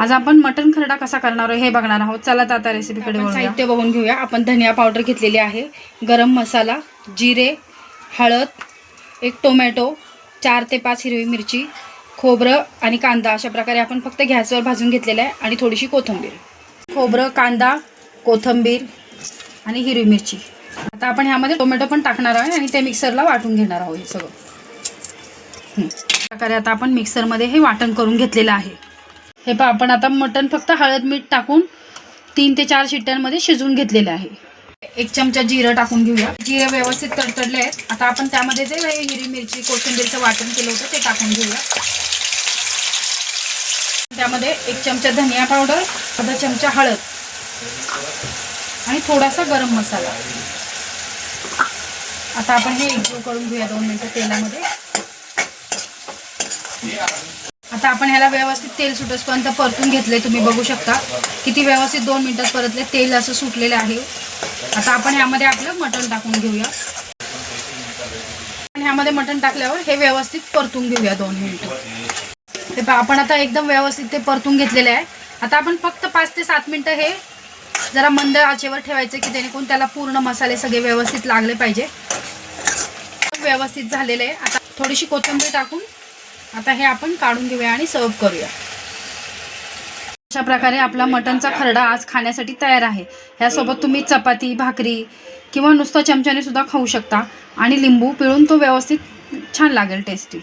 आज आपण मटन खरडा कसा करणार आहे हे बघणार आहोत. चला आता रेसिपीकडे. साहित्य बघून घेऊया. आपण धनिया पावडर घेतलेली आहे गरम मसाला जिरे हळद एक टोमॅटो चार ते पाच हिरवी मिरची खोबरं आणि कांदा अशा प्रकारे आपण फक्त गॅसवर भाजून घेतलेलं आहे आणि थोडीशी कोथिंबीर. खोबरं कांदा कोथंबीर आणि हिरवी मिरची. आता आपण ह्यामध्ये टोमॅटो पण टाकणार आहे आणि ते मिक्सरला वाटून घेणार आहोत हे सगळं. अशा प्रकारे आता आपण मिक्सरमध्ये हे वाटण करून घेतलेलं आहे. हे पहा आपण आता मटण फक्त हळद मीठ टाकून तीन ते चार शिट्ट्यांमध्ये शिजवून घेतलेलं आहे. एक चमचा जिरं टाकून घेऊया. जिरे व्यवस्थित तडतडले आहेत. आता आपण त्यामध्ये जे हिरवी मिरची कोथिंबीरचं वाटण केलं होतं ते टाकून घेऊया. त्यामध्ये एक चमचा धनिया पावडर अर्धा चमचा हळद आणि थोडासा गरम मसाला. आता आपण हे एकजीव करून घेऊया दोन मिनटं तेलामध्ये. आता आपण ह्याला व्यवस्थित तेल सुटसपर्यंत परतून घेतले तुम्ही बघू शकता. किती व्यवस्थित दोन मिनटात परतले तेल असं सुटलेलं आहे. आता आपण ह्यामध्ये आपलं मटण टाकून घेऊया. आणि ह्यामध्ये मटण टाकल्यावर हे व्यवस्थित परतून घेऊया दोन मिनिटं. ते आपण आता एकदम व्यवस्थित ते परतून घेतलेले आहे. आता आपण फक्त पाच ते सात मिनटं हे जरा मंद आचेवर ठेवायचे की जेणेकरून त्याला पूर्ण मसाले सगळे व्यवस्थित लागले पाहिजे. व्यवस्थित झालेले आहे. आता थोडीशी कोथिंबीर टाकून आता हे आपण काढून घेऊया आणि सर्व करूया. अशा प्रकारे आपला मटनचा खरडा आज खाण्यासाठी तयार आहे. ह्यासोबत तुम्ही चपाती भाकरी किंवा नुसतं चमच्याने सुद्धा खाऊ शकता आणि लिंबू पिळून तो व्यवस्थित छान लागेल टेस्टी